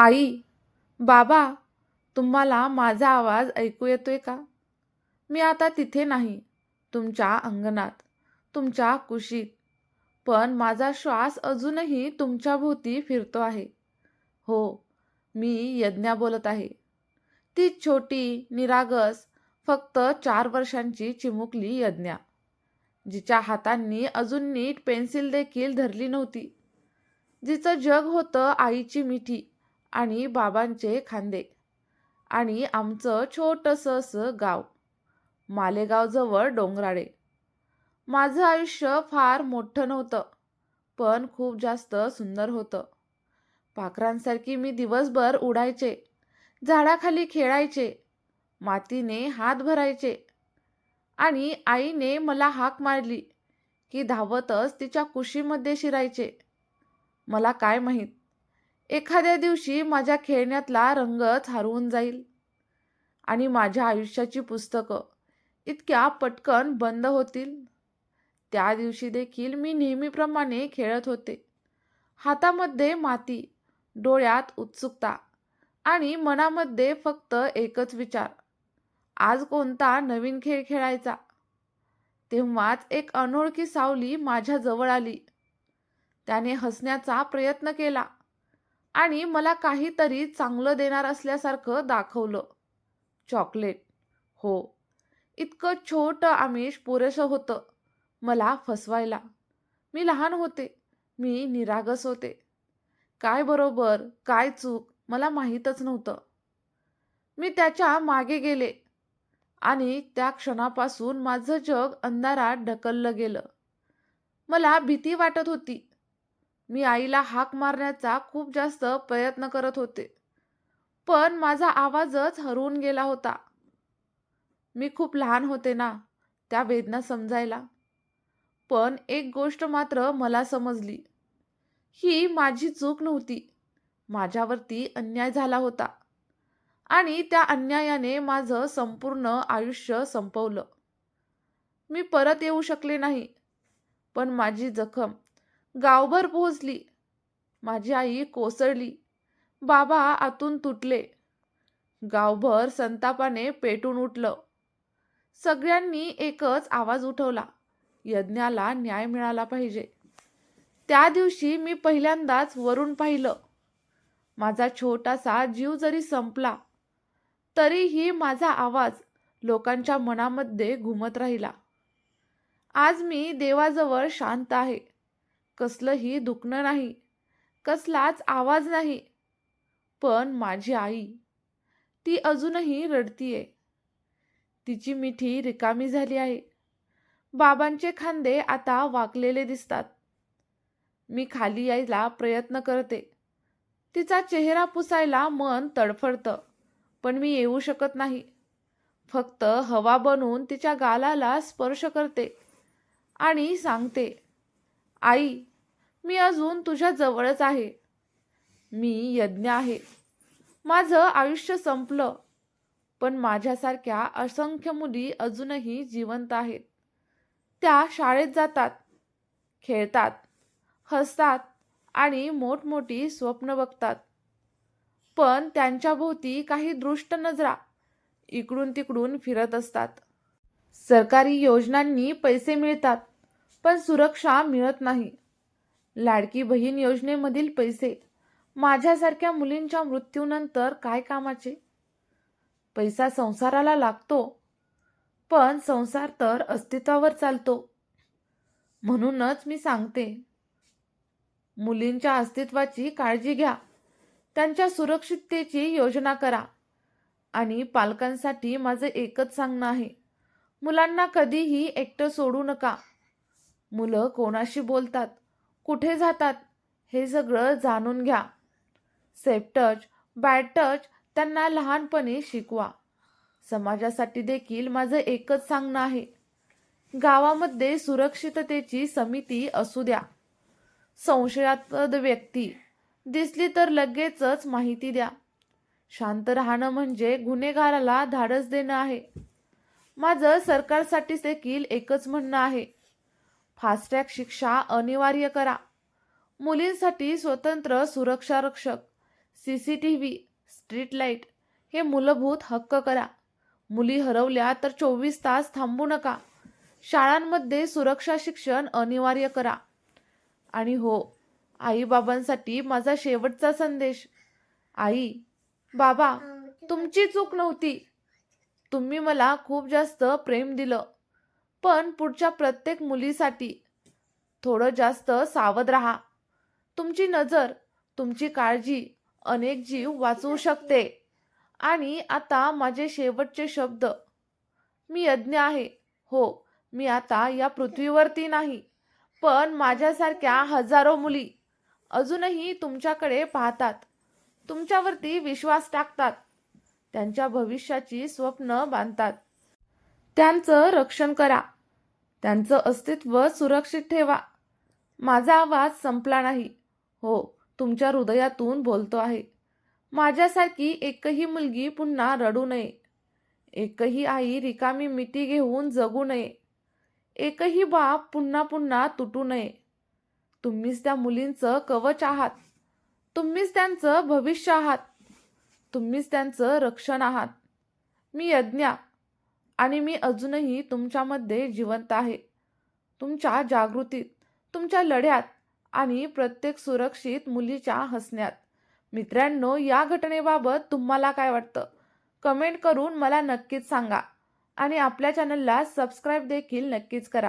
आई बाबा तुम्हाला माझा आवाज ऐकू येतोय का? मी आता तिथे नाही तुमच्या अंगणात तुमच्या कुशीत. पण माझा श्वास अजूनही तुमच्या भोवती फिरतो आहे. हो मी यज्ञा बोलत आहे. ती छोटी निरागस फक्त चार वर्षांची चिमुकली यज्ञा जिच्या हातांनी अजून नीट पेन्सिल देखील धरली नव्हती. जिचं जग होतं आईची मिठी आणि बाबांचे खांदे. आणि आमचं छोटंसं असं गाव. मालेगावजवळ डोंगराळे. माझं आयुष्य फार मोठं नव्हतं पण खूप जास्त सुंदर होतं. पाखरांसारखी मी दिवसभर उडायचे झाडाखाली खेळायचे मातीने हात भरायचे. आणि आईने मला हाक मारली की धावतच तिच्या कुशीमध्ये शिरायचे. मला काय माहीत? एखाद्या दिवशी माझ्या खेळण्यातला रंगच हरवून जाईल. आणि माझ्या आयुष्याची पुस्तकं इतक्या पटकन बंद होतील. त्या दिवशी देखील मी नेहमीप्रमाणे खेळत होते. हातामध्ये माती डोळ्यात उत्सुकता आणि मनामध्ये फक्त एकच विचार. आज कोणता नवीन खेळ खेळायचा? तेव्हाच एक अनोळखी सावली माझ्या जवळ आली. त्याने हसण्याचा प्रयत्न केला. आणि मला काहीतरी चांगलं देणार असल्यासारखं दाखवलं. चॉकलेट. हो. इतकं छोटं आमिष पुरेसं होतं. मला फसवायला. मी लहान होते. मी निरागस होते. काय बरोबर काय चूक मला माहीतच नव्हतं. मी त्याच्यामागे गेले. आणि त्या क्षणापासून माझं जग अंधारात ढकललं गेलं. मला भीती वाटत होती. मी आईला हाक मारण्याचा खूप जास्त प्रयत्न करत होते. पण माझा आवाजच हरवून गेला होता. मी खूप लहान होते ना त्या वेदना समजायला. पण एक गोष्ट मात्र मला समजली. ही माझी चूक नव्हती. माझ्यावरती अन्याय झाला होता. आणि त्या अन्यायाने माझं संपूर्ण आयुष्य संपवलं. मी परत येऊ शकले नाही. पण माझी जखम गावभर पोहोचली. माझी आई कोसळली. बाबा आतून तुटले. गावभर संतापाने पेटून उठलं. सगळ्यांनी एकच आवाज उठवला. यज्ञाला न्याय मिळाला पाहिजे. त्या दिवशी मी पहिल्यांदाच वरून पाहिलं. माझा छोटासा जीव जरी संपला तरीही माझा आवाज लोकांच्या मनामध्ये घुमत राहिला. आज मी देवाजवळ शांत आहे. कसलंही दुखणं नाही कसलाच आवाज नाही. पण माझी आई ती अजूनही रडतीये. तिची मिठी रिकामी झाली आहे. बाबांचे खांदे आता वाकलेले दिसतात. मी खाली यायला प्रयत्न करते. तिचा चेहरा पुसायला मन तडफडतं पण मी येऊ शकत नाही. फक्त हवा बनून तिच्या गालाला स्पर्श करते आणि सांगते आई मी अजून तुझ्या जवळच आहे. मी यज्ञ आहे. माझं आयुष्य संपलं. पण माझ्यासारख्या असंख्य मुली अजूनही जिवंत आहेत. त्या शाळेत जातात खेळतात हसतात आणि मोठमोठी स्वप्न बघतात. पण त्यांच्याभोवती काही दृष्ट नजरा इकडून तिकडून फिरत असतात. सरकारी योजनांनी पैसे मिळतात पण सुरक्षा मिळत नाही. लाडकी बहीण योजनेमधील पैसे. माझ्यासारख्या मुलींच्या मृत्यूनंतर काय कामाचे? पैसा संसाराला लागतो पण संसार तर अस्तित्वावर चालतो. म्हणूनच मी सांगते मुलींच्या अस्तित्वाची काळजी घ्या त्यांच्या सुरक्षिततेची योजना करा आणि पालकांसाठी माझं एकच सांगणं आहे मुलांना कधीही एकटं सोडू नका. मुलं कोणाशी बोलतात? कुठे जातात हे सगळं जाणून घ्या. सेफ टच बॅड टच त्यांना लहानपणी शिकवा. समाजासाठी देखील माझं एकच सांगणं आहे. गावामध्ये सुरक्षिततेची समिती असू द्या. संशयास्पद व्यक्ती दिसली तर लगेचच माहिती द्या. शांत राहणं म्हणजे गुन्हेगाराला धाडस देणं आहे. माझं सरकारसाठी देखील एकच म्हणणं आहे. फास्टॅग शिक्षा अनिवार्य करा. मुलींसाठी स्वतंत्र सुरक्षारक्षक C C T V street light हे मूलभूत हक्क करा. मुली हरवल्या तर चोवीस तास थांबू नका. शाळांमध्ये सुरक्षा शिक्षण अनिवार्य करा. आणि हो आईबाबांसाठी माझा शेवटचा संदेश. आई बाबा तुमची चूक नव्हती. तुम्ही मला खूप जास्त प्रेम दिलं. पण पुढच्या प्रत्येक मुलीसाठी थोडं जास्त सावध राहा. तुमची नजर तुमची काळजी अनेक जीव वाचवू शकते. आणि आता माझे शेवटचे शब्द. मी यज्ञ आहे. हो मी आता या पृथ्वीवरती नाही. पण माझ्यासारख्या हजारो मुली अजूनही तुमच्याकडे पाहतात. तुमच्यावरती विश्वास टाकतात. त्यांच्या भविष्याची स्वप्न बांधतात. त्यांचं रक्षण करा. त्यांचं अस्तित्व सुरक्षित ठेवा. माझा आवाज संपला नाही. हो तुमच्या हृदयातून बोलतो आहे. माझ्यासारखी एकही मुलगी पुन्हा रडू नये. एकही आई रिकामी मिठी घेऊन जगू नये. एकही बाप पुन्हा पुन्हा तुटू नये. तुम्हीच त्या मुलींचं कवच आहात. तुम्हीच त्यांचं भविष्य आहात. तुम्हीच त्यांचं रक्षण आहात. मी यज्ञा आणि मी अजूनही तुमच्यामध्ये जिवंत आहे. तुमच्या जागृतीत तुमच्या लढ्यात आणि प्रत्येक सुरक्षित मुलीच्या हसण्यात. मित्रांनो या घटनेबाबत तुम्हाला काय वाटतं? कमेंट करून मला नक्कीच सांगा आणि आपल्या चॅनलला सबस्क्राईब देखील नक्कीच करा.